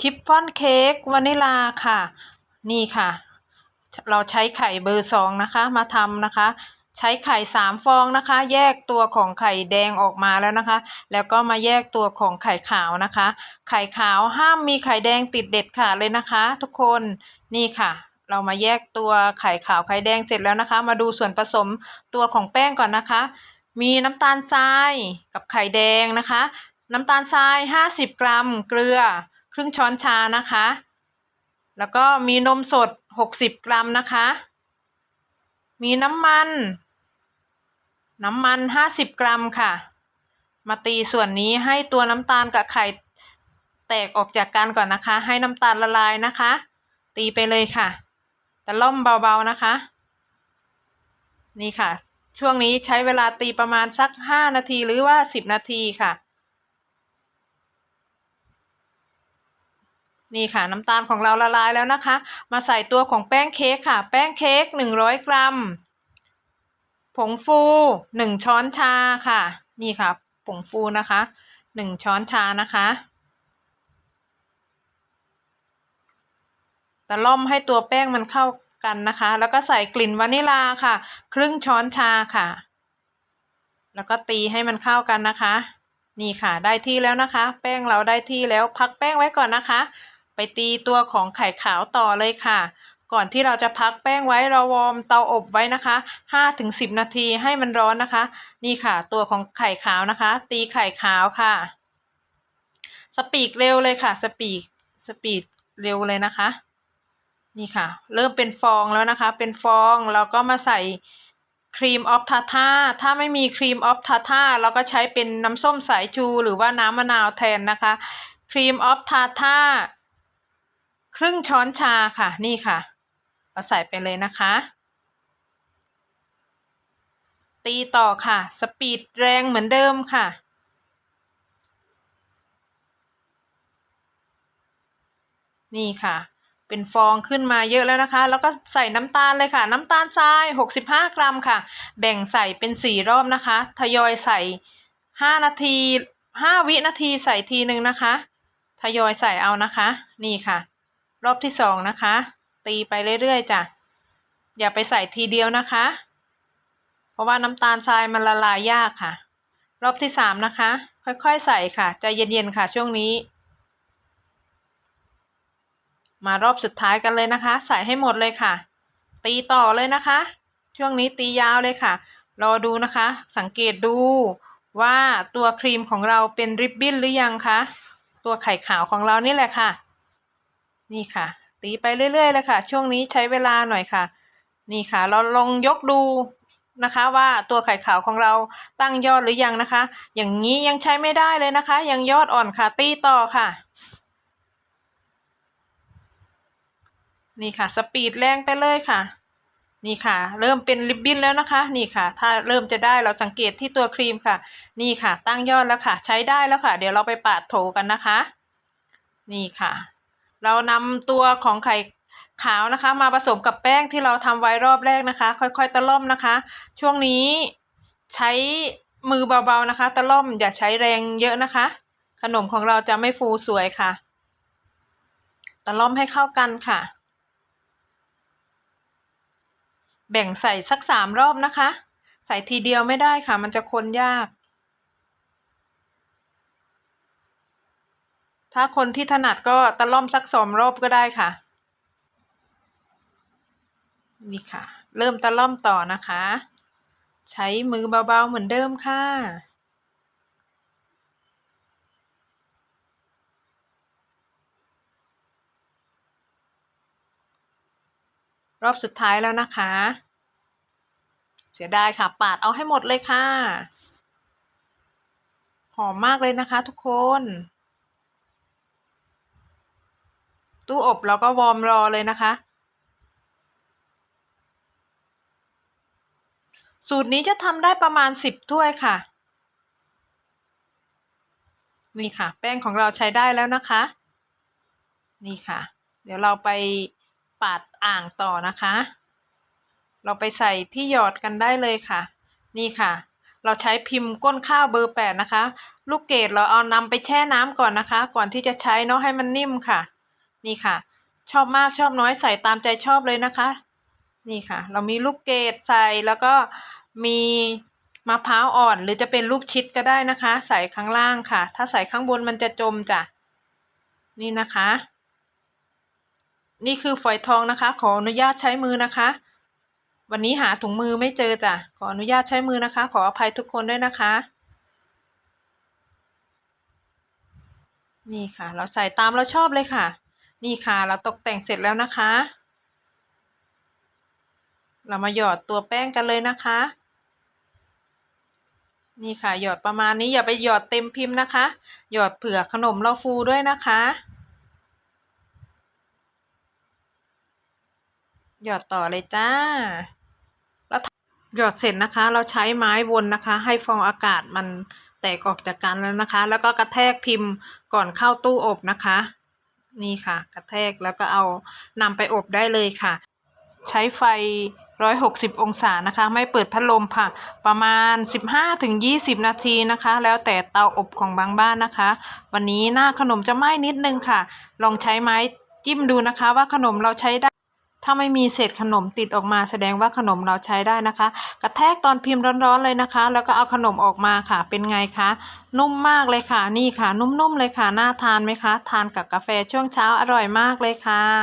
ชิฟฟ่อนเค้กวานิลาค่ะ นี่ค่ะ เราใช้ไข่เบอร์สองนะคะมาทำนะคะ ใช้ไข่สามฟองนะคะ แยกตัวของไข่แดงออกมาแล้วนะคะ แล้วก็มาแยกตัวของไข่ขาวนะคะ ไข่ขาวห้ามมีไข่แดงติดเด็ดขาดเลยนะคะ ทุกคนนี่ค่ะเรามาแยกตัวไข่ขาวไข่แดงเสร็จแล้วนะคะ มาดูส่วนผสมตัวของแป้งก่อนนะคะ มีน้ำตาลทรายกับไข่แดงนะคะ น้ำตาลทราย 50 กรัม เกลือ ครึ่งช้อนชานะคะ แล้วก็มีนมสด 60 กรัมนะคะ มีน้ำมัน น้ำมัน 50 กรัมค่ะ มาตีส่วนนี้ให้ตัวน้ำตาลกับไข่แตกออกจากกันก่อนนะคะ ให้น้ำตาลละลายนะคะ ตีไปเลยค่ะ แต่ล่อมเบาๆนะคะ นี่ค่ะ ช่วงนี้ใช้เวลาตีประมาณสัก 5 นาทีหรือว่า 10 นาทีค่ะ นี่ค่ะน้ำตาลของเราละลายแล้วนะคะ มาใส่ตัวของแป้งเค้กค่ะ แป้งเค้ก100 กรัม ผงฟู 1 ช้อนชาค่ะ นี่ค่ะ ผงฟูนะคะ 1 ช้อนชานะคะตะล่อมให้ตัวแป้งมันเข้ากันนะคะ แล้วก็ใส่กลิ่นวานิลาค่ะ ครึ่งช้อนชาค่ะ แล้วก็ตีให้มันเข้ากันนะคะ นี่ค่ะ ได้ที่แล้วนะคะ แป้งเราได้ที่แล้วพักแป้งไว้ก่อนนะคะ ไปตีตัวของไข่ขาวต่อเลยค่ะ ก่อนที่เราจะพักแป้งไว้เราวอร์มเตาอบไว้นะคะ 5-10 นาทีให้มันร้อนนะคะ นี่ค่ะ ตัวของไข่ขาวนะคะ ตีไข่ขาวค่ะ สปีกเร็วเลยค่ะ สปีกสปีดเร็วเลยนะคะ นี่ค่ะ เริ่มเป็นฟองแล้วนะคะ เป็นฟองเราก็มาใส่ครีมออฟทาท่าถ้าไม่มีครีมออฟทาท่าเราก็ใช้เป็นน้ำส้มสายชูหรือว่าน้ำมะนาวแทนนะคะ ครีมออฟทาท่า ครึ่งช้อนชาค่ะ นี่ค่ะ เราใส่ไปเลยนะคะ ตีต่อค่ะ สปีดแรงเหมือนเดิมค่ะ นี่ค่ะ เป็นฟองขึ้นมาเยอะแล้วนะคะ แล้วก็ใส่น้ำตาลเลยค่ะ น้ำตาลทราย 65 กรัมค่ะ แบ่งใส่เป็นสี่รอบนะคะ ทยอยใส่ 5 นาที 5 วินาทีใส่ทีหนึ่งนะคะ ทยอยใส่เอานะคะ นี่ค่ะ รอบที่สองนะคะ ตีไปเรื่อยๆจ้ะอย่าไปใส่ทีเดียวนะคะ เพราะว่าน้ำตาลทรายมันละลายยากค่ะ รอบที่สามนะคะ ค่อยๆใส่ค่ะใจเย็นๆค่ะช่วงนี้ มารอบสุดท้ายกันเลยนะคะ ใส่ให้หมดเลยค่ะ ตีต่อเลยนะคะ ช่วงนี้ตียาวเลยค่ะ รอดูนะคะ สังเกตดูว่าตัวครีมของเราเป็นริบบิ้นหรือยังคะตัวไข่ขาวของเรานี่แหละค่ะ นี่ค่ะ ตีไปเรื่อยๆเลยค่ะ ช่วงนี้ใช้เวลาหน่อยค่ะ นี่ค่ะ เราลองยกดูนะคะว่าตัวไข่ขาวของเราตั้งยอดหรือยังนะคะ อย่างนี้ยังใช้ไม่ได้เลยนะคะ ยังยอดอ่อนค่ะ ตีต่อค่ะ นี่ค่ะ สปีดแรงไปเลยค่ะ นี่ค่ะ เริ่มเป็นริบบิ้นแล้วนะคะ นี่ค่ะ ถ้าเริ่มจะได้เราสังเกตที่ตัวครีมค่ะ นี่ค่ะ ตั้งยอดแล้วค่ะ ใช้ได้แล้วค่ะ เดี๋ยวเราไปปาดโถกันนะคะ นี่ค่ะ เรานำตัวของไข่ขาวนะคะ มาผสมกับแป้งที่เราทำไว้รอบแรกนะคะ ค่อยๆ ตะล่อมนะคะ ช่วงนี้ใช้มือเบาๆนะคะ ตะล่อมอย่าใช้แรงเยอะนะคะ ขนมของเราจะไม่ฟูสวยค่ะ ตะล่อมให้เข้ากันค่ะ แบ่งใส่สักสามรอบนะคะ ใส่ทีเดียวไม่ได้ค่ะ มันจะคนยาก ถ้าคนที่ถนัดก็ตะล่อมสักสองรอบก็ได้ค่ะ นี่ค่ะ เริ่มตะล่อมต่อนะคะ ใช้มือเบาๆเหมือนเดิมค่ะรอบสุดท้ายแล้วนะคะ เสียดายค่ะ ปาดเอาให้หมดเลยค่ะ หอมมากเลยนะคะทุกคน ตู้อบเราก็วอร์มรอเลยนะคะ สูตรนี้จะทำได้ประมาณสิบถ้วยค่ะ นี่ค่ะ แป้งของเราใช้ได้แล้วนะคะ นี่ค่ะ เดี๋ยวเราไปปาดอ่างต่อนะคะ เราไปใส่ที่หยอดกันได้เลยค่ะ นี่ค่ะเราใช้พิมพ์ก้นข้าวเบอร์แปดนะคะ ลูกเกดเราเอานำไปแช่น้ำก่อนนะคะ ก่อนที่จะใช้เนาะให้มันนิ่มค่ะ นี่ค่ะ ชอบมากชอบน้อยใส่ตามใจชอบเลยนะคะ นี่ค่ะ เรามีลูกเกดใส่แล้วก็มีมะพร้าวอ่อน หรือจะเป็นลูกชิดก็ได้นะคะ ใส่ข้างล่างค่ะ ถ้าใส่ข้างบนมันจะจมจ้ะนี่นะคะ นี่คือฝอยทองนะคะ ขออนุญาตใช้มือนะคะ วันนี้หาถุงมือไม่เจอจ้ะขออนุญาตใช้มือนะคะ ขออภัยทุกคนด้วยนะคะ นี่ค่ะ เราใส่ตามเราชอบเลยค่ะ นี่ค่ะ เราตกแต่งเสร็จแล้วนะคะ เรามาหยอดตัวแป้งกันเลยนะคะ นี่ค่ะ หยอดประมาณนี้อย่าไปหยอดเต็มพิมพ์นะคะ หยอดเผื่อขนมเราฟูด้วยนะคะ หยอดต่อเลยจ้าแล้วหยอดเสร็จนะคะ เราใช้ไม้วนนะคะ ให้ฟองอากาศมันแตกออกจากกันแล้วนะคะ แล้วก็กระแทกพิมพ์ก่อนเข้าตู้อบนะคะ นี่ค่ะ กระแทกแล้วก็เอานำไปอบได้เลยค่ะ ใช้ไฟ 160 องศานะคะ ไม่เปิดพัดลมค่ะ ประมาณ 15-20 นาทีนะคะ แล้วแต่เตาอบของบางบ้านนะคะ วันนี้หน้าขนมจะไหม้นิดนึงค่ะ ลองใช้ไม้จิ้มดูนะคะว่าขนมเราใช้ได้ ถ้าไม่มีเศษขนมติดออกมาแสดงว่าขนมเราใช้ได้นะคะ กระแทกตอนพิมพ์ร้อนๆเลยนะคะ แล้วก็เอาขนมออกมาค่ะ เป็นไงคะ นุ่มมากเลยค่ะ นี่ค่ะ นุ่มๆเลยค่ะ น่าทานไหมคะ ทานกับกาแฟช่วงเช้าอร่อยมากเลยค่ะ